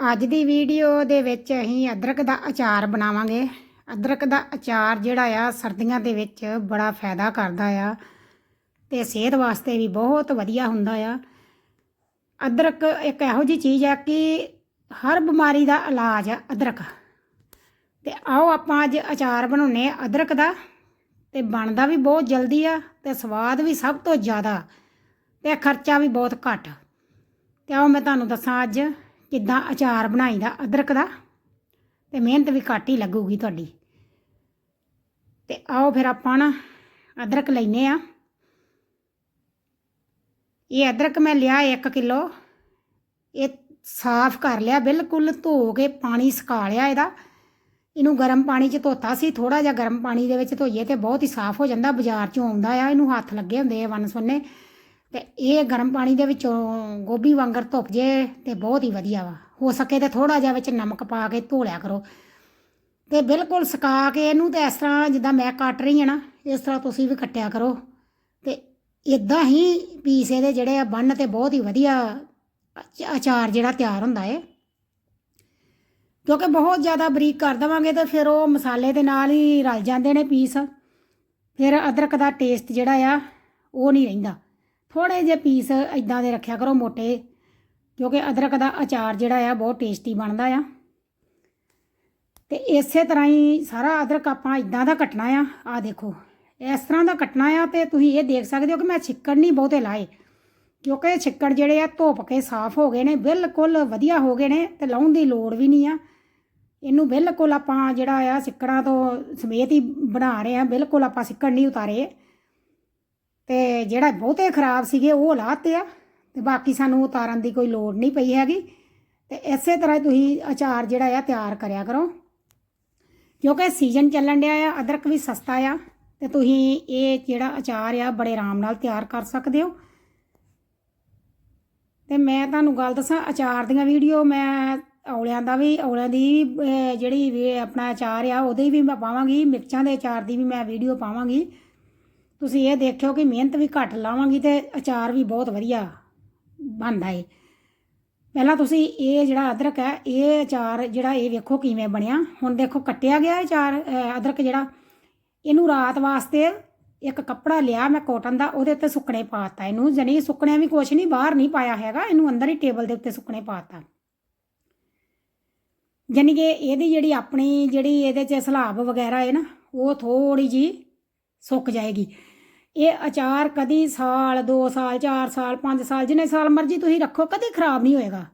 ਅੱਜ ਦੀ ਵੀਡੀਓ ਦੇ ਵਿੱਚ ਅਸੀਂ ਅਦਰਕ ਦਾ ਅਚਾਰ ਬਣਾਵਾਂਗੇ। ਅਦਰਕ ਦਾ ਅਚਾਰ ਜਿਹੜਾ ਆ, ਸਰਦੀਆਂ ਦੇ ਵਿੱਚ ਬੜਾ ਫਾਇਦਾ ਕਰਦਾ ਆ ਤੇ ਸਿਹਤ ਵਾਸਤੇ ਵੀ ਬਹੁਤ ਵਧੀਆ ਹੁੰਦਾ ਆ। ਅਦਰਕ ਇੱਕ ਇਹੋ ਜੀ ਚੀਜ਼ ਆ ਕਿ ਹਰ ਬਿਮਾਰੀ ਦਾ ਇਲਾਜ ਆ ਅਦਰਕ। ਤੇ ਆਓ ਆਪਾਂ ਅੱਜ ਅਚਾਰ ਬਣਾਉਨੇ ਆ ਅਦਰਕ ਦਾ ਤੇ ਬਣਦਾ ਵੀ ਬਹੁਤ ਜਲਦੀ ਆ ਤੇ ਸਵਾਦ ਵੀ ਸਭ ਤੋਂ ਜ਼ਿਆਦਾ ਤੇ ਖਰਚਾ ਵੀ ਬਹੁਤ ਘੱਟ। ਤੇ ਆਓ ਮੈਂ ਤੁਹਾਨੂੰ ਦੱਸਾਂ ਅੱਜ ਕਿੱਦਾਂ ਅਚਾਰ ਬਣਾਈਦਾ, ਅਦਰਕ ਦਾ? ਤੇ ਮਿਹਨਤ ਵੀ ਘੱਟ ਹੀ ਲੱਗੂਗੀ ਤੁਹਾਡੀ। ਤੇ ਆਓ ਫਿਰ ਆਪਾਂ ਨਾ ਅਦਰਕ ਲੈਨੇ ਆ। ਇਹ ਅਦਰਕ ਮੈਂ ਲਿਆ 1 ਕਿਲੋ। ਇਹ ਸਾਫ਼ ਕਰ ਲਿਆ, ਬਿਲਕੁਲ ਧੋ ਕੇ ਪਾਣੀ ਸੁਕਾ ਲਿਆ ਇਹਦਾ। ਇਹਨੂੰ ਗਰਮ ਪਾਣੀ 'ਚ ਧੋਤਾ ਸੀ ਥੋੜਾ ਜਿਹਾ ਗਰਮ ਪਾਣੀ ਦੇ ਵਿੱਚ ਧੋਈਏ ਤੇ ਬਹੁਤ ਹੀ ਸਾਫ਼ ਹੋ ਜਾਂਦਾ, ਬਾਜ਼ਾਰ 'ਚੋਂ ਆਉਂਦਾ ਆ, ਇਹਨੂੰ ਹੱਥ ਲੱਗੇ ਹੁੰਦੇ ਆ ਵਨ ਸੁੰਨੇ ਤੇ ਇਹ ਗਰਮ ਪਾਣੀ ਦੇ ਵਿੱਚੋਂ ਗੋਭੀ ਵਾਂਗਰ ਧੁੱਪ ਜੇ ਤੇ ਬਹੁਤ ਹੀ ਵਧੀਆ ਵਾ। ਹੋ ਸਕੇ ਤੇ ਥੋੜਾ ਜਿਹਾ ਵਿੱਚ ਨਮਕ ਪਾ ਕੇ ਧੋ ਲਿਆ ਕਰੋ। ਤੇ ਬਿਲਕੁਲ ਸੁਕਾ ਕੇ ਇਹਨੂੰ ਤੇ ਇਸ ਤਰ੍ਹਾਂ ਜਿੱਦਾਂ ਮੈਂ ਕੱਟ ਰਹੀ ਹਾਂ ਨਾ, ਇਸ ਤਰ੍ਹਾਂ ਤੁਸੀਂ ਵੀ ਕੱਟਿਆ ਕਰੋ। ਤੇ ਇਦਾਂ ਹੀ ਪੀਸ ਇਹਦੇ ਜਿਹੜੇ ਆ ਬੰਨ ਤੇ ਬਹੁਤ ਹੀ ਵਧੀਆ ਅਚ- ਅਚਾਰ ਜਿਹੜਾ ਤਿਆਰ ਹੁੰਦਾ ਏ। ਕਿਉਂਕਿ ਬਹੁਤ ਜ਼ਿਆਦਾ ਬਰੀਕ ਕਰ ਦੇਵਾਂਗੇ ਤਾਂ ਫਿਰ ਉਹ ਮਸਾਲੇ ਦੇ ਨਾਲ ਹੀ ਰਲ ਜਾਂਦੇ ਨੇ ਪੀਸ। ਫਿਰ ਅਦਰਕ ਦਾ ਟੇਸਟ ਜਿਹੜਾ ਆ ਉਹ ਨਹੀਂ ਰਹਿੰਦਾ। ਥੋੜੇ ਜਿਹੇ ਪੀਸ ਇਦਾਂ ਦੇ ਰੱਖਿਆ ਕਰੋ ਮੋਟੇ, ਕਿਉਂਕਿ ਅਦਰਕ ਦਾ ਅਚਾਰ ਜਿਹੜਾ ਆ ਬਹੁਤ ਟੇਸਟੀ ਬਣਦਾ ਆ। ਤੇ ਇਸੇ ਤਰ੍ਹਾਂ ਹੀ ਸਾਰਾ ਅਦਰਕ ਆਪਾਂ ਇਦਾਂ ਦਾ ਕੱਟਣਾ ਆ। ਆ ਦੇਖੋ, ਇਸ ਤਰ੍ਹਾਂ ਦਾ ਕੱਟਣਾ ਆ ਤੇ ਤੁਸੀਂ ਇਹ ਦੇਖ ਸਕਦੇ ਹੋ ਕਿ ਮੈਂ ਛਿੱਕੜ ਨਹੀਂ ਬਹੁਤੇ ਲਾਏ, ਕਿਉਂਕਿ ਛਿੱਕੜ ਜਿਹੜੇ ਆ ਧੋਪ ਕੇ ਸਾਫ਼ ਹੋ ਗਏ ਨੇ, ਬਿਲਕੁਲ ਵਧੀਆ ਹੋ ਗਏ ਨੇ ਤੇ ਲਾਉਣ ਦੀ ਲੋੜ ਵੀ ਨਹੀਂ ਆ। ਇਹਨੂੰ ਬਿਲਕੁਲ ਆਪਾਂ ਜਿਹੜਾ ਆ ਸਿੱਕੜਾਂ ਤੋਂ ਸਮੇਤ ਹੀ ਬਣਾ ਰਹੇ ਆ, ਬਿਲਕੁਲ ਆਪਾਂ ਸਿੱਕੜ ਨਹੀਂ ਉਤਾਰੇ। ਤੇ ਜਿਹੜਾ ਬਹੁਤੇ ਖਰਾਬ ਸੀਗੇ ਉਹ ਲਾਤੇ ਆ ਤੇ ਬਾਕੀ ਸਾਨੂੰ ਉਤਾਰਨ ਦੀ ਕੋਈ ਲੋੜ ਨਹੀਂ ਪਈ ਹੈਗੀ। ਤੇ ਇਸੇ ਤਰ੍ਹਾਂ ਹੀ ਤੁਸੀਂ ਅਚਾਰ ਜਿਹੜਾ ਆ ਤਿਆਰ ਕਰਿਆ ਕਰੋ। ਕਿਉਂਕਿ ਸੀਜ਼ਨ ਚੱਲਣ ਡਿਆ ਆ, ਅਦਰਕ ਵੀ ਸਸਤਾ ਆ ਤੇ ਤੁਸੀਂ ਇਹ ਜਿਹੜਾ ਅਚਾਰ ਆ ਬੜੇ ਆਰਾਮ ਨਾਲ ਤਿਆਰ ਕਰ ਸਕਦੇ ਹੋ। ਤੇ ਮੈਂ ਤੁਹਾਨੂੰ ਗੱਲ ਦੱਸਾਂ, ਅਚਾਰ ਦੀਆਂ ਵੀਡੀਓ ਮੈਂ ਔਲਿਆਂ ਦਾ ਵੀ, ਔਲਿਆਂ ਦੀ ਜਿਹੜੀ ਵੀ ਆਪਣਾ ਅਚਾਰ ਆ ਉਹਦੇ ਵੀ ਮੈਂ ਪਾਵਾਂਗੀ, ਮਿਰਚਾਂ ਦੇ ਅਚਾਰ ਦੀ ਵੀ ਮੈਂ ਵੀਡੀਓ ਪਾਵਾਂਗੀ। ਤੁਸੀਂ ਇਹ ਦੇਖਿਓ ਕਿ ਮਿਹਨਤ ਵੀ ਘੱਟ ਲਾਵਾਂਗੀ ਤੇ ਅਚਾਰ ਵੀ ਬਹੁਤ ਵਧੀਆ ਬਣਦਾ ਏ। ਪਹਿਲਾਂ ਤੁਸੀਂ ਇਹ ਜਿਹੜਾ ਅਦਰਕ ਹੈ, ਇਹ ਅਚਾਰ ਜਿਹੜਾ ਇਹ ਵੇਖੋ ਕਿਵੇਂ ਬਣਿਆ। ਹੁਣ ਦੇਖੋ ਕੱਟਿਆ ਗਿਆ ਅਚਾਰ ਅਦਰਕ ਜਿਹੜਾ, ਇਹਨੂੰ ਰਾਤ ਵਾਸਤੇ ਇੱਕ ਕੱਪੜਾ ਲਿਆ ਮੈਂ ਕੋਟਨ ਦਾ, ਉਹਦੇ ਉੱਤੇ ਸੁੱਕਣੇ ਪਾਤਾ ਇਹਨੂੰ। ਜਣੀ ਸੁੱਕਣੇ ਵੀ ਕੁਛ ਨਹੀਂ, ਬਾਹਰ ਨਹੀਂ ਪਾਇਆ ਹੈਗਾ, ਇਹਨੂੰ ਅੰਦਰ ਹੀ ਟੇਬਲ ਦੇ ਉੱਤੇ ਸੁੱਕਣੇ ਪਾਤਾ। ਜਾਣੀ ਕਿ ਇਹਦੀ ਜਿਹੜੀ ਆਪਣੀ ਜਿਹੜੀ ਇਹਦੇ 'ਚ ਸਲਾਬ ਵਗੈਰਾ ਹੈ ਨਾ, ਉਹ ਥੋੜੀ ਜੀ ਸੁੱਕ ਜਾਏਗੀ। ਇਹ ਅਚਾਰ ਕਦੀ ਸਾਲ 2 ਸਾਲ 4 ਸਾਲ 5 ਸਾਲ, ਜਿੰਨੇ ਸਾਲ ਮਰਜ਼ੀ ਤੁਸੀਂ ਰੱਖੋ, ਕਦੀ ਖਰਾਬ ਨਹੀਂ ਹੋਏਗਾ।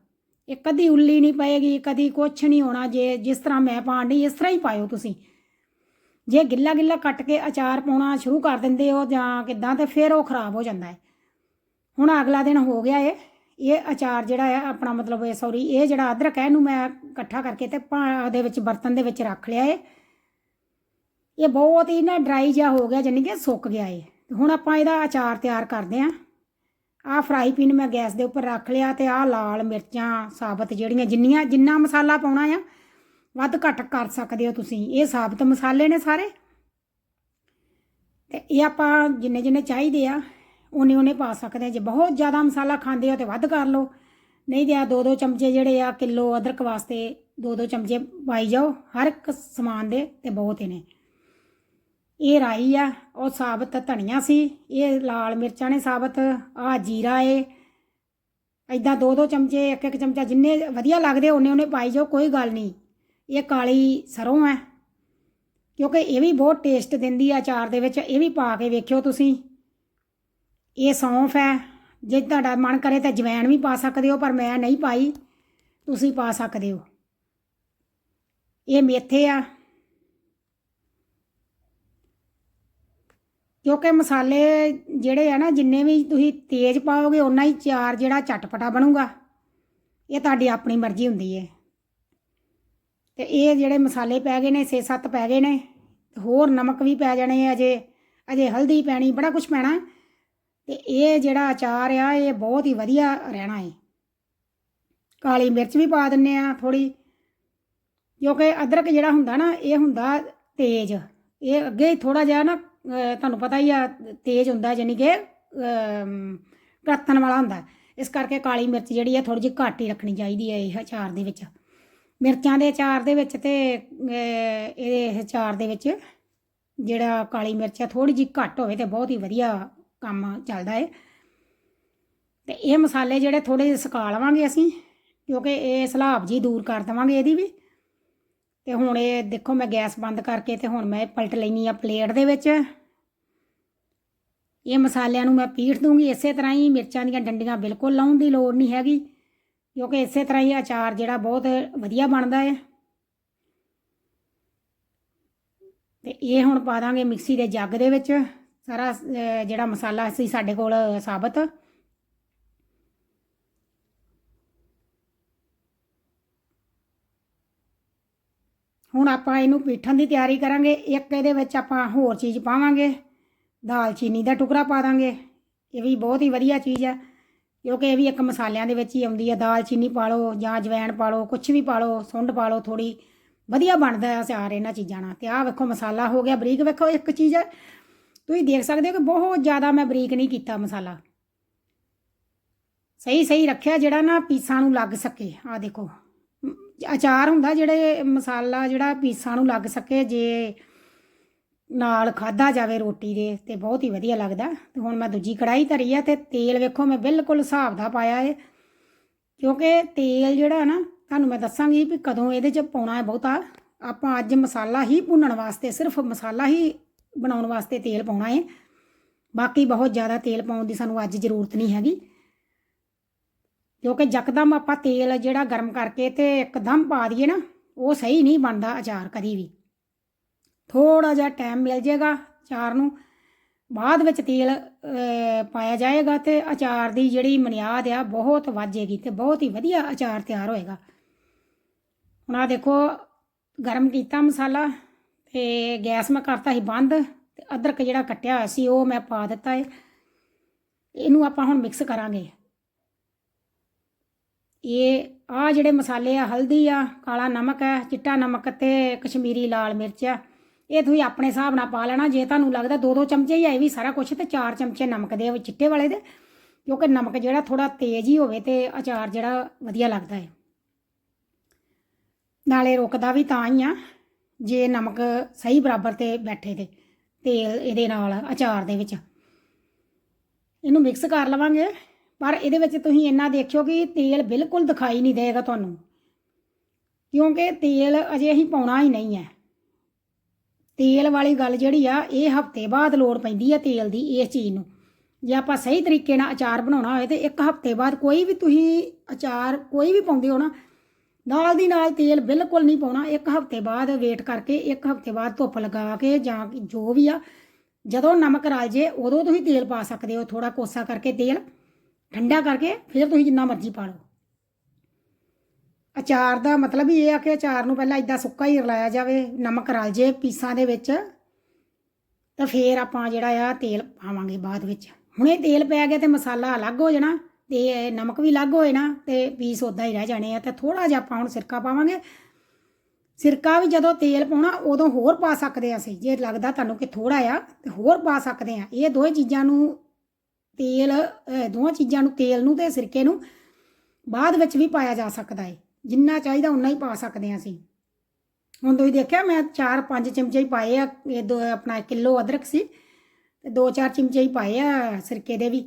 ਇਹ ਕਦੀ ਉੱਲੀ ਨਹੀਂ ਪਏਗੀ, ਕਦੀ ਕੁਛ ਨਹੀਂ ਹੋਣਾ, ਜੇ ਜਿਸ ਤਰ੍ਹਾਂ ਮੈਂ ਪਾਣ ਡਈ, ਇਸ ਤਰ੍ਹਾਂ ਹੀ ਪਾਇਓ ਤੁਸੀਂ। ਜੇ ਗਿੱਲਾ ਗਿੱਲਾ ਕੱਟ ਕੇ ਅਚਾਰ ਪਾਉਣਾ ਸ਼ੁਰੂ ਕਰ ਦਿੰਦੇ ਹੋ, ਜਾਂ ਕਿਦਾਂ, ਤੇ ਫਿਰ ਉਹ ਖਰਾਬ ਹੋ ਜਾਂਦਾ ਹੈ। ਹੁਣ ਅਗਲਾ ਦਿਨ ਹੋ ਗਿਆ ਏ ਇਹ ਅਚਾਰ ਜਿਹੜਾ ਹੈ, ਆਪਣਾ ਮਤਲਬ ਇਹ ਸੌਰੀ ਇਹ ਜਿਹੜਾ ਅਦਰਕ ਹੈ, ਇਹਨੂੰ ਮੈਂ ਇਕੱਠਾ ਕਰਕੇ ਤੇ ਭਾ ਦੇ ਵਿੱਚ ਬਰਤਨ ਦੇ ਵਿੱਚ ਰੱਖ ਲਿਆ ਏ ਇਹ ਬਹੁਤ ਹੀ ਨਾ ਡਰਾਈ ਜਿਹਾ ਹੋ ਗਿਆ ਜਾਨੀ ਕਿ ਸੁੱਕ ਗਿਆ ਏ ਤੇ ਹੁਣ ਆਪਾਂ ਇਹਦਾ ਅਚਾਰ ਤਿਆਰ ਕਰਦੇ ਆਂ ਆਹ ਫਰਾਈ ਪੈਨ ਮੈਂ ਗੈਸ ਦੇ ਉੱਪਰ ਰੱਖ ਲਿਆ ਤੇ ਆਹ ਲਾਲ ਮਿਰਚਾਂ, ਸਾਬਤ ਜਿਹੜੀਆਂ ਜਿੰਨੀਆਂ, ਜਿੰਨਾ ਮਸਾਲਾ ਪਾਉਣਾ ਆ, ਵੱਧ ਘੱਟ ਕਰ ਸਕਦੇ ਹੋ ਤੁਸੀਂ। ਇਹ ਸਾਬਤ ਮਸਾਲੇ ਨੇ ਸਾਰੇ। ਤੇ ਇਹ ਆਪਾਂ ਜਿੰਨੇ ਜਿੰਨੇ ਚਾਹੀਦੇ ਆ ਉਹਨੇ ਉਹਨੇ ਪਾ ਸਕਦੇ ਆ। ਜੇ ਬਹੁਤ ਜ਼ਿਆਦਾ ਮਸਾਲਾ ਖਾਂਦੇ ਹੋ ਤੇ ਵੱਧ ਕਰ ਲਓ। ਨਹੀਂ ਤੇ ਆ ਦੋ ਦੋ ਚਮਚੇ ਜਿਹੜੇ ਆ ਕਿਲੋ ਅਦਰਕ ਵਾਸਤੇ ਦੋ ਦੋ ਚਮਚੇ ਪਾਈ ਜਾਓ। ਹਰ ਇੱਕ ਸਮਾਨ ਦੇ ਤੇ ਬਹੁਤ ਨੇ। ਇਹ ਰਾਈ ਆ, ਉਹ ਸਾਬਤ ਧਨੀਆ ਸੀ, ਇਹ ਲਾਲ ਮਿਰਚਾਂ ਨੇ ਸਾਬਤ ਆ ਜੀਰਾ ਏ। ਐਦਾਂ ਦੋ ਦੋ ਚਮਚੇ, ਇੱਕ ਇੱਕ ਚਮਚਾ ਜਿੰਨੇ ਵਧੀਆ ਲੱਗਦੇ ਉਹਨੇ ਉਹਨੇ ਪਾਈ ਜਾਓ, ਕੋਈ ਗੱਲ ਨਹੀਂ। ਇਹ ਕਾਲੀ ਸਰੋਂ ਹੈ ਕਿਉਂਕਿ ਇਹ ਵੀ ਬਹੁਤ ਟੇਸਟ ਦਿੰਦੀ ਆ ਅਚਾਰ ਦੇ ਵਿੱਚ, ਇਹ ਵੀ ਪਾ ਕੇ ਵੇਖਿਓ ਤੁਸੀਂ। ਇਹ ਸੌਂਫ ਹੈ ਜੇ ਤੁਹਾਡਾ ਮਨ ਕਰੇ ਤਾਂ ਜਵੈਣ ਵੀ ਪਾ ਸਕਦੇ ਹੋ, ਪਰ ਮੈਂ ਨਹੀਂ ਪਾਈ, ਤੁਸੀਂ ਪਾ ਸਕਦੇ ਹੋ। ਇਹ ਮੇਥੇ ਆ ਕਿਉਂਕਿ ਮਸਾਲੇ ਜਿਹੜੇ ਆ ਨਾ, ਜਿੰਨੇ ਵੀ ਤੁਸੀਂ ਤੇਜ਼ ਪਾਓਗੇ ਉਨਾ ਹੀ ਚਾਰ ਜਿਹੜਾ ਚਟਪਟਾ ਬਣੂਗਾ। ਇਹ ਤੁਹਾਡੀ ਆਪਣੀ ਮਰਜ਼ੀ ਹੁੰਦੀ ਹੈ ਤੇ ਇਹ ਜਿਹੜੇ ਮਸਾਲੇ ਪੈ ਗਏ ਨੇ 6-7 ਪੈ ਗਏ ਨੇ ਹੋਰ ਨਮਕ ਵੀ ਪੈ ਜਾਣੇ ਆ ਅਜੇ। ਅਜੇ ਹਲਦੀ ਪੈਣੀ, ਬੜਾ ਕੁਝ ਪੈਣਾ। ਹੈ। ਤੇ ਇਹ ਜਿਹੜਾ ਅਚਾਰ ਆ, ਇਹ ਬਹੁਤ ਹੀ ਵਧੀਆ ਰਹਿਣਾ ਹੈ ਕਾਲੀ ਮਿਰਚ ਵੀ ਪਾ ਦਿੰਨੇ ਆ ਥੋੜੀ ਕਿਉਂਕਿ ਅਦਰਕ ਜਿਹੜਾ ਹੁੰਦਾ ਨਾ, ਇਹ ਹੁੰਦਾ ਤੇਜ਼। ਇਹ ਅੱਗੇ ਥੋੜਾ ਜਿਹਾ ਨਾ ਤੁਹਾਨੂੰ ਪਤਾ ਹੀ ਆ ਤੇਜ਼ ਹੁੰਦਾ ਯਾਨੀ ਕਿ ਅਮ, ਵਾਲਾ ਹੁੰਦਾ। ਇਸ ਕਰਕੇ ਕਾਲੀ ਮਿਰਚ ਜਿਹੜੀ ਆ ਥੋੜੀ ਜਿਹੀ ਘੱਟ ਹੀ ਰੱਖਣੀ ਚਾਹੀਦੀ ਹੈ ਇਹ ਅਚਾਰ ਦੇ ਵਿੱਚ। ਮਿਰਚਾਂ ਦੇ ਅਚਾਰ ਦੇ ਵਿੱਚ ਤੇ ਅਹ, ਇਹਦੇ ਅਚਾਰ ਦੇ ਵਿੱਚ ਜਿਹੜਾ ਕਾਲੀ ਮਿਰਚ ਆ ਥੋੜੀ ਜਿਹੀ ਘੱਟ ਹੋਵੇ ਤੇ ਬਹੁਤ ਹੀ ਵਧੀਆ ਕੰਮ ਚੱਲਦਾ ਹੈ ਤੇ ਇਹ ਮਸਾਲੇ ਜਿਹੜੇ ਥੋੜੇ ਜਿਹੇ ਸੁਕਾ ਲਵਾਂਗੇ ਅਸੀਂ ਕਿਉਂਕਿ ਇਹ ਸਲਾਬ ਜੀ ਦੂਰ ਕਰ ਦੇਵਾਂਗੇ ਇਹਦੀ ਵੀ। ਤੇ ਹੁਣ ਇਹ ਦੇਖੋ ਮੈਂ ਗੈਸ ਬੰਦ ਕਰਕੇ ਤੇ ਹੁਣ ਮੈਂ ਇਹ ਪਲਟ ਲੈਣੀ ਆ ਪਲੇਟ ਦੇ ਵਿੱਚ। ਇਹ ਮਸਾਲਿਆਂ ਨੂੰ ਮੈਂ ਪੀੜ ਦੂੰਗੀ ਇਸੇ ਤਰ੍ਹਾਂ ਹੀ, ਮਿਰਚਾਂ ਦੀਆਂ ਡੰਡੀਆਂ ਬਿਲਕੁਲ ਲਾਉਣ ਦੀ ਲੋੜ ਨਹੀਂ ਹੈਗੀ, ਕਿਉਂਕਿ ਇਸੇ ਤਰ੍ਹਾਂ ਹੀ ਅਚਾਰ ਜਿਹੜਾ ਬਹੁਤ ਵਧੀਆ ਬਣਦਾ ਹੈ। ਤੇ ਇਹ ਹੁਣ ਪਾ ਦਾਂਗੇ ਮਿਕਸੀ ਦੇ ਜੱਗ ਦੇ ਵਿੱਚ, ਸਾਰਾ ਜਿਹੜਾ ਮਸਾਲਾ ਸੀ ਸਾਡੇ ਕੋਲ ਸਾਬਤ। ਹੁਣ ਆਪਾਂ ਇਹਨੂੰ ਪੀਠਣ ਦੀ ਤਿਆਰੀ ਕਰਾਂਗੇ। ਇੱਕ ਇਹਦੇ ਵਿੱਚ ਆਪਾਂ ਹੋਰ ਚੀਜ਼ ਪਾਵਾਂਗੇ। ਦਾਲਚੀਨੀ ਦਾ ਟੁਕੜਾ ਪਾ ਦਾਂਗੇ। ਇਹ ਵੀ ਬਹੁਤ ਹੀ ਵਧੀਆ ਚੀਜ਼ ਹੈ ਕਿਉਂਕਿ ਇਹ ਵੀ ਇੱਕ ਮਸਾਲਿਆਂ ਦੇ ਵਿੱਚ ਹੀ ਆਉਂਦੀ ਹੈ ਦਾਲਚੀਨੀ ਪਾ ਲਓ ਜਾਂ ਅਜਵਾਇਣ ਪਾ ਲਓ ਕੁਝ ਵੀ ਪਾ ਲਓ, ਸੁੰਡ ਪਾ ਲਓ ਥੋੜੀ ਵਧੀਆ ਬਣਦਾ ਹੈ ਅਚਾਰ ਇਹਨਾਂ ਚੀਜ਼ਾਂ ਨਾਲ। ਤੇ ਆਹ ਵੇਖੋ ਮਸਾਲਾ ਹੋ ਗਿਆ, ਬਰੀਕ। ਵੇਖੋ ਇੱਕ ਚੀਜ਼ ਹੈ ਤੁਸੀਂ ਦੇਖ ਸਕਦੇ ਹੋ ਕਿ ਬਹੁਤ ਜ਼ਿਆਦਾ ਮੈਂ ਬਰੀਕ ਨਹੀਂ ਕੀਤਾ ਮਸਾਲਾ। ਸਹੀ ਸਹੀ ਰੱਖਿਆ ਜਿਹੜਾ ਨਾ ਪੀਸਾਂ ਨੂੰ ਲੱਗ ਸਕੇ। ਆਹ ਦੇਖੋ। ਅਚਾਰ ਹੁੰਦਾ ਜਿਹੜੇ ਮਸਾਲਾ ਜਿਹੜਾ ਪੀਸਾਂ ਨੂੰ ਲੱਗ ਸਕੇ ਜੇ ਨਾਲ ਖਾਦਾ ਜਾਵੇ ਰੋਟੀ ਦੇ, ਤੇ ਬਹੁਤ ਹੀ ਵਧੀਆ ਲੱਗਦਾ। ਤੇ ਹੁਣ ਮੈਂ ਦੂਜੀ ਕੜਾਈ ਧਰੀ ਆ ਤੇ ਤੇਲ ਵੇਖੋ ਮੈਂ ਬਿਲਕੁਲ ਹਿਸਾਬ ਦਾ ਪਾਇਆ ਏ। ਕਿਉਂਕਿ ਤੇਲ ਜਿਹੜਾ ਨਾ, ਤੁਹਾਨੂੰ ਮੈਂ ਦੱਸਾਂਗੀ ਵੀ ਕਦੋਂ ਇਹਦੇ 'ਚ ਪਾਉਣਾ ਹੈ ਬਹੁਤਾ। ਆਪਾਂ ਅੱਜ ਮਸਾਲਾ ਹੀ ਭੁੰਨਣ ਵਾਸਤੇ, ਸਿਰਫ ਮਸਾਲਾ ਹੀ ਬਣਾਉਣ ਵਾਸਤੇ ਤੇਲ ਪਾਉਣਾ ਹੈ ਬਾਕੀ ਬਹੁਤ ਜ਼ਿਆਦਾ ਤੇਲ ਪਾਉਣ ਦੀ ਸਾਨੂੰ ਅੱਜ ਜ਼ਰੂਰਤ ਨਹੀਂ ਹੈਗੀ। ਕਿਉਂਕਿ ਯਕਦਮ ਆਪਾਂ ਤੇਲ ਜਿਹੜਾ ਗਰਮ ਕਰਕੇ ਤੇ ਇੱਕਦਮ ਪਾ ਦਈਏ ਨਾ, ਉਹ ਸਹੀ ਨਹੀਂ ਬਣਦਾ ਅਚਾਰ ਕਦੀ ਵੀ। ਥੋੜਾ ਜਿਹਾ ਟਾਈਮ ਮਿਲ ਜਾਏਗਾ ਅਚਾਰ ਨੂੰ, ਬਾਅਦ ਵਿੱਚ ਤੇਲ ਪਾਇਆ ਜਾਏਗਾ ਤੇ ਅਚਾਰ ਦੀ ਜਿਹੜੀ ਮਨਿਆਦ ਆ ਬਹੁਤ ਵੱਜੇਗੀ ਤੇ ਬਹੁਤ ਹੀ ਵਧੀਆ ਅਚਾਰ ਤਿਆਰ ਹੋਏਗਾ। ਹੁਣ ਆ ਦੇਖੋ, ਗਰਮ ਕੀਤਾ ਮਸਾਲਾ ਤੇ ਗੈਸ ਮੈਂ ਕਰਤਾ ਸੀ ਬੰਦ ਤੇ ਅਦਰਕ ਜਿਹੜਾ ਕੱਟਿਆ ਹੋਇਆ ਸੀ ਉਹ ਮੈਂ ਪਾ ਦਿੱਤਾ ਹੈ ਇਹਨੂੰ ਆਪਾਂ ਹੁਣ ਮਿਕਸ ਕਰਾਂਗੇ। ਇਹ ਆ ਜਿਹੜੇ ਮਸਾਲੇ ਆ ਹਲਦੀ ਆ ਕਾਲਾ ਨਮਕ ਹੈ ਚਿੱਟਾ ਨਮਕ ਤੇ ਕਸ਼ਮੀਰੀ ਲਾਲ ਮਿਰਚ ਆ ਇਹ ਤੁਸੀਂ ਆਪਣੇ ਹਿਸਾਬ ਨਾਲ ਪਾ ਲੈਣਾ ਜੇ ਤੁਹਾਨੂੰ ਲੱਗਦਾ ਦੋ ਦੋ ਚਮਚੇ ਹੀ ਆਏ ਵੀ ਸਾਰਾ ਕੁਝ ਤੇ ਚਾਰ ਚਮਚੇ ਨਮਕ ਦੇ ਚਿੱਟੇ ਵਾਲੇ ਦੇ ਕਿਉਂਕਿ ਨਮਕ ਜਿਹੜਾ ਥੋੜਾ ਤੇਜ਼ ਹੀ ਹੋਵੇ ਤੇ ਅਚਾਰ ਜਿਹੜਾ ਵਧੀਆ ਲੱਗਦਾ ਹੈ ਨਾਲੇ ਰੁਕਦਾ ਵੀ ਤਾਂ ਹੀ ਆ ਜੇ ਨਮਕ ਸਹੀ ਬਰਾਬਰ ਤੇ ਬੈਠੇ ਤੇ ਤੇਲ ਇਹਦੇ ਨਾਲ ਅਚਾਰ ਦੇ ਵਿੱਚ ਇਹਨੂੰ ਮਿਕਸ ਕਰ ਲਵਾਂਗੇ ਪਰ ਇਹਦੇ ਵਿੱਚ ਤੁਸੀਂ ਇੰਨਾ ਦੇਖਿਓ ਕਿ ਤੇਲ ਬਿਲਕੁਲ ਦਿਖਾਈ ਨਹੀਂ ਦੇਗਾ ਤੁਹਾਨੂੰ। ਕਿਉਂਕਿ ਤੇਲ ਅਜੇ ਅਸੀਂ ਪਾਉਣਾ ਹੀ ਨਹੀਂ ਹੈ। ਤੇਲ ਵਾਲੀ ਗੱਲ ਜਿਹੜੀ ਆ, ਇਹ ਹਫ਼ਤੇ ਬਾਅਦ ਲੋੜ ਪੈਂਦੀ ਹੈ ਤੇਲ ਦੀ ਇਸ ਚੀਜ਼ ਨੂੰ। ਜੇ ਆਪਾਂ ਸਹੀ ਤਰੀਕੇ ਨਾਲ ਅਚਾਰ ਬਣਾਉਣਾ ਹੋਵੇ ਤੇ ਇੱਕ ਹਫ਼ਤੇ ਬਾਅਦ ਕੋਈ ਵੀ ਤੁਸੀਂ ਅਚਾਰ ਕੋਈ ਵੀ ਪਾਉਂਦੇ ਹੋ ਨਾ, ਨਾਲ ਦੀ ਨਾਲ ਤੇਲ ਬਿਲਕੁਲ ਨਹੀਂ ਪਾਉਣਾ। ਇੱਕ ਹਫ਼ਤੇ ਬਾਅਦ ਵੇਟ ਕਰਕੇ ਇੱਕ ਹਫ਼ਤੇ ਬਾਅਦ ਧੁੱਪ ਲਗਾ ਕੇ ਜਾਂ ਜੋ ਵੀ ਆ, ਜਦੋਂ ਨਮਕ ਰਲ ਜੇ ਉਦੋਂ ਤੁਸੀਂ ਤੇਲ ਪਾ ਸਕਦੇ ਹੋ। ਥੋੜਾ ਕੋਸਾ ਕਰਕੇ ਤੇਲ। ਠੰਡਾ ਕਰਕੇ ਫਿਰ ਤੁਸੀਂ ਜਿੰਨਾ ਮਰਜ਼ੀ ਪਾ ਲਓ। ਅਚਾਰ ਦਾ ਮਤਲਬ ਹੀ ਇਹ ਆ ਕਿ ਅਚਾਰ ਨੂੰ ਪਹਿਲਾਂ ਇਦਾਂ ਸੁੱਕਾ ਹੀ ਰਲਾਇਆ ਜਾਵੇ, ਨਮਕ ਰਲ ਜੇ ਪੀਸਾਂ ਦੇ ਵਿੱਚ, ਤਾਂ ਫਿਰ ਆਪਾਂ ਜਿਹੜਾ ਆ ਤੇਲ ਪਾਵਾਂਗੇ ਬਾਅਦ ਵਿੱਚ। ਹੁਣੇ ਤੇਲ ਪੈ ਗਿਆ ਤੇ ਮਸਾਲਾ ਅਲੱਗ ਹੋ ਜਾਣਾ ਤੇ ਨਮਕ ਵੀ ਅਲੱਗ ਹੋਏ ਨਾ ਤੇ ਪੀਸ ਉਦਾਂ ਹੀ ਰਹਿ ਜਾਣੇ ਆ ਤੇ ਥੋੜਾ ਜਿਹਾ ਆਪਾਂ ਹੁਣ ਸਿਰਕਾ ਪਾਵਾਂਗੇ। ਸਿਰਕਾ ਵੀ ਜਦੋਂ ਤੇਲ ਪਾਉਣਾ ਉਦੋਂ ਹੋਰ ਪਾ ਸਕਦੇ ਆ ਅਸੀਂ, ਜੇ ਲੱਗਦਾ ਤੁਹਾਨੂੰ ਕਿ ਥੋੜਾ ਆ ਤੇ ਹੋਰ ਪਾ ਸਕਦੇ ਆ। ਇਹ ਦੋਵੇਂ ਚੀਜ਼ਾਂ ਨੂੰ ਤੇਲ ਦੋਵਾਂ ਚੀਜ਼ਾਂ ਨੂੰ, ਤੇਲ ਨੂੰ ਤੇ ਸਿਰਕੇ ਨੂੰ ਬਾਅਦ ਵਿੱਚ ਵੀ ਪਾਇਆ ਜਾ ਸਕਦਾ ਹੈ ਜਿੰਨਾ ਚਾਹੀਦਾ ਉਨਾ ਹੀ ਪਾ ਸਕਦੇ ਹਾਂ ਅਸੀਂ। ਹੁਣ ਤੁਸੀਂ ਦੇਖਿਆ ਮੈਂ 4-5 ਚਮਚੇ ਹੀ ਪਾਏ ਆ, ਇਹ ਦੋ ਆਪਣਾ ਕਿਲੋ ਅਦਰਕ ਸੀ ਤੇ 2-4 ਚਮਚੇ ਹੀ ਪਾਏ ਆ ਸਿਰਕੇ ਦੇ ਵੀ।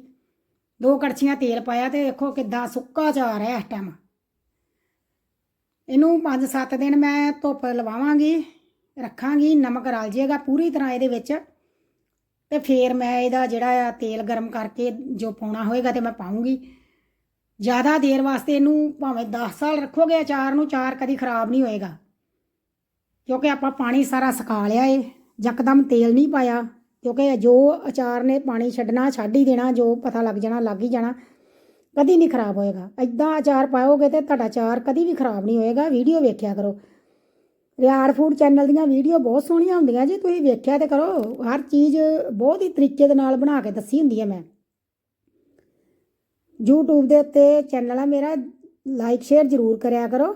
ਦੋ ਕੜਛੀਆਂ ਤੇਲ ਪਾਇਆ ਤੇ ਦੇਖੋ ਕਿੱਦਾਂ ਸੁੱਕਾ ਜਾ ਰਿਹਾ ਇਸ ਟਾਈਮ ਇਹਨੂੰ 5-7 ਦਿਨ ਮੈਂ ਧੁੱਪ ਲਵਾਵਾਂਗੀ, ਰੱਖਾਂਗੀ, ਨਮਕ ਰਲ ਜਾਏਗਾ ਪੂਰੀ ਤਰ੍ਹਾਂ ਇਹਦੇ ਵਿੱਚ। ਤੇ ਫੇਰ ਮੈਂ ਇਹਦਾ ਜਿਹੜਾ ਆ ਤੇਲ ਗਰਮ ਕਰਕੇ ਜੋ ਪਾਉਣਾ ਹੋਏਗਾ ਤੇ ਮੈਂ ਪਾਉਂਗੀ। ਜ਼ਿਆਦਾ ਦੇਰ ਵਾਸਤੇ ਇਹਨੂੰ ਭਾਵੇਂ 10 ਸਾਲ ਰੱਖੋਗੇ ਅਚਾਰ ਨੂੰ ਚਾਰ ਕਦੀ ਖਰਾਬ ਨਹੀਂ ਹੋਏਗਾ। ਕਿਉਂਕਿ ਆਪਾਂ ਪਾਣੀ ਸਾਰਾ ਸੁਕਾ ਲਿਆ ਏ, ਯਕਦਮ ਤੇਲ ਨਹੀਂ ਪਾਇਆ। ਕਿਉਂਕਿ ਜੋ ਅਚਾਰ ਨੇ ਪਾਣੀ ਛੱਡਣਾ, ਛੱਡ ਹੀ ਦੇਣਾ, ਜੋ ਪਤਾ ਲੱਗ ਜਾਣਾ, ਲੱਗ ਹੀ ਜਾਣਾ, ਕਦੀ ਨਹੀਂ ਖਰਾਬ ਹੋਏਗਾ। ਐਦਾਂ ਅਚਾਰ ਪਾਓਗੇ ਤੇ ਤੁਹਾਡਾ ਅਚਾਰ ਕਦੀ ਵੀ ਖਰਾਬ ਨਹੀਂ ਹੋਏਗਾ। ਵੀਡੀਓ ਵੇਖਿਆ ਕਰੋ। ਰਿਆੜ ਫੂਡ ਚੈਨਲ ਦੀਆਂ ਵੀਡੀਓ ਬਹੁਤ ਸੋਹਣੀਆਂ ਹੁੰਦੀਆਂ ਜੀ, ਤੁਸੀਂ ਵੇਖਿਆ ਤੇ ਕਰੋ। ਹਰ ਚੀਜ਼ ਬਹੁਤ ਹੀ ਤਰੀਕੇ ਦੇ ਨਾਲ ਬਣਾ ਕੇ ਦੱਸੀ ਹੁੰਦੀ ਹੈ ਮੈਂ। YouTube ਦੇ ਉੱਤੇ ਚੈਨਲ ਆ ਮੇਰਾ ਲਾਈਕ ਸ਼ੇਅਰ ਜ਼ਰੂਰ ਕਰਿਆ ਕਰੋ।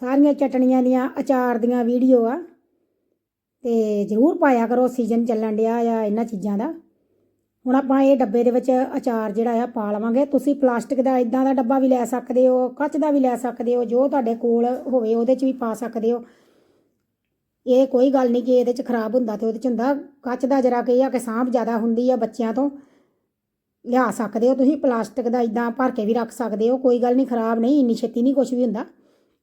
ਸਾਰੀਆਂ ਚਟਣੀਆਂ ਦੀਆਂ, ਅਚਾਰ ਦੀਆਂ ਵੀਡੀਓ ਆ। ਤੇ ਜ਼ਰੂਰ ਪਾਇਆ ਕਰੋ ਸੀਜ਼ਨ ਚੱਲਣ ਡਿਆ ਆ ਇਹਨਾਂ ਚੀਜ਼ਾਂ ਦਾ। ਹੁਣ ਆਪਾਂ ਇਹ ਡੱਬੇ ਦੇ ਵਿੱਚ ਅਚਾਰ ਜਿਹੜਾ ਆ ਪਾ ਲਵਾਂਗੇ। ਤੁਸੀਂ ਪਲਾਸਟਿਕ ਦਾ ਇਦਾਂ ਦਾ ਡੱਬਾ ਵੀ ਲੈ ਸਕਦੇ ਹੋ, ਕੱਚ ਦਾ ਵੀ ਲੈ ਸਕਦੇ ਹੋ, ਜੋ ਤੁਹਾਡੇ ਕੋਲ ਹੋਵੇ ਉਹਦੇ 'ਚ ਵੀ ਪਾ ਸਕਦੇ ਹੋ। ਇਹ ਕੋਈ ਗੱਲ ਨਹੀਂ ਕਿ ਇਹਦੇ 'ਚ ਖਰਾਬ ਹੁੰਦਾ ਤੇ ਉਹਦੇ 'ਚ ਹੁੰਦਾ, ਕੱਚ ਦਾ ਜਰਾ ਕਿ ਇਹ ਆ ਕਿ ਸਾਂਭ ਜ਼ਿਆਦਾ ਹੁੰਦੀ ਆ ਬੱਚਿਆਂ ਤੋਂ। ਲਿਆ ਸਕਦੇ ਹੋ ਤੁਸੀਂ, ਪਲਾਸਟਿਕ ਦਾ ਇਦਾਂ ਭਰ ਕੇ ਵੀ ਰੱਖ ਸਕਦੇ ਹੋ, ਕੋਈ ਗੱਲ ਨਹੀਂ ਖਰਾਬ ਨਹੀਂ, ਇੰਨੀ ਛੇਤੀ ਨਹੀਂ ਕੁਝ ਵੀ ਹੁੰਦਾ।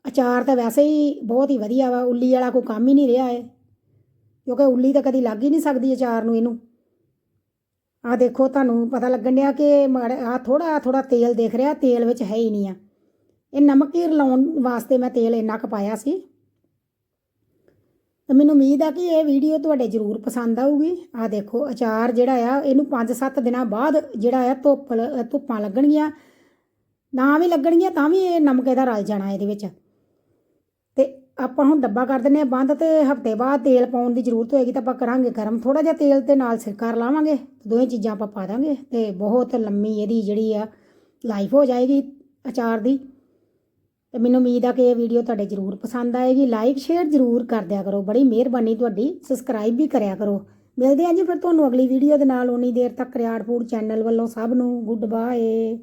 ਅਚਾਰ ਤਾਂ ਵੈਸੇ ਹੀ ਬਹੁਤ ਹੀ ਵਧੀਆ ਵਾ, ਉੱਲੀ ਵਾਲਾ ਕੋਈ ਕੰਮ ਹੀ ਨਹੀਂ ਰਿਹਾ ਏ ਕਿਉਂਕਿ ਉੱਲੀ ਤਾਂ ਕਦੀ ਲੱਗ ਹੀ ਨਹੀਂ ਸਕਦੀ ਅਚਾਰ ਨੂੰ ਇਹਨੂੰ। ਆ ਦੇਖੋ, ਤੁਹਾਨੂੰ ਪਤਾ ਲੱਗਣ ਡਿਆ ਕਿ ਆ ਥੋੜਾ ਥੋੜਾ ਤੇਲ ਦੇਖ ਰਿਹਾ, ਤੇਲ ਵਿੱਚ ਹੈ ਹੀ ਨਹੀਂ ਆ। ਇਹ ਨਮਕ ਹੀ ਰਲਾਉਣ ਵਾਸਤੇ ਮੈਂ ਤੇਲ ਇੰਨਾ ਕੁ ਪਾਇਆ ਸੀ। ਤੇ ਮੈਨੂੰ ਉਮੀਦ ਆ ਕਿ ਇਹ ਵੀਡੀਓ ਤੁਹਾਡੇ ਜ਼ਰੂਰ ਪਸੰਦ ਆਊਗੀ। ਆ ਦੇਖੋ, ਅਚਾਰ ਜਿਹੜਾ ਆ, ਇਹਨੂੰ 5-7 ਦਿਨਾਂ ਬਾਅਦ ਜਿਹੜਾ ਆ, ਧੁੱਪ ਧੁੱਪਾਂ ਲੱਗਣਗੀਆਂ। ਨਾ ਵੀ ਲੱਗਣਗੀਆਂ, ਤਾਂ ਵੀ ਇਹ ਨਮਕੇ ਦਾ ਰਲ ਜਾਣਾ ਇਹਦੇ ਵਿੱਚ। ਤੇ ਆਪਾਂ ਹੁਣ ਡੱਬਾ ਕਰ ਦਿੰਨੇ ਆ ਬੰਦ ਤੇ ਹਫ਼ਤੇ ਬਾਅਦ ਤੇਲ ਪਾਉਣ ਦੀ ਜ਼ਰੂਰਤ ਹੋਏਗੀ ਤਾਂ ਆਪਾਂ ਕਰਾਂਗੇ। ਗਰਮ ਥੋੜਾ ਜਿਹਾ ਤੇਲ ਤੇ ਨਾਲ ਸਿਰਕਾ ਲਾਵਾਂਗੇ। ਦੋਵੇਂ ਚੀਜ਼ਾਂ ਆਪਾਂ ਪਾ ਦਾਂਗੇ ਤੇ ਬਹੁਤ ਲੰਮੀ ਇਹਦੀ ਜਿਹੜੀ ਆ ਲਾਈਫ ਹੋ ਜਾਏਗੀ ਅਚਾਰ ਦੀ। ਤੇ ਮੈਨੂੰ ਉਮੀਦ ਆ ਕਿ ਇਹ ਵੀਡੀਓ ਤੁਹਾਡੇ ਜ਼ਰੂਰ ਪਸੰਦ ਆਏਗੀ। ਲਾਈਕ ਸ਼ੇਅਰ ਜ਼ਰੂਰ ਕਰ ਦਿਆ ਕਰੋ। ਬੜੀ ਮਿਹਰਬਾਨੀ ਤੁਹਾਡੀ। ਸਬਸਕ੍ਰਾਈਬ ਵੀ ਕਰਿਆ ਕਰੋ। ਮਿਲਦੇ ਹਾਂ ਜੀ ਫਿਰ ਤੁਹਾਨੂੰ ਅਗਲੀ ਵੀਡੀਓ ਦੇ ਨਾਲ। ਉਨੀ ਦੇਰ ਤੱਕ ਰਿਆੜ ਫੂਡ ਚੈਨਲ ਵੱਲੋਂ ਸਭ ਨੂੰ। Good bye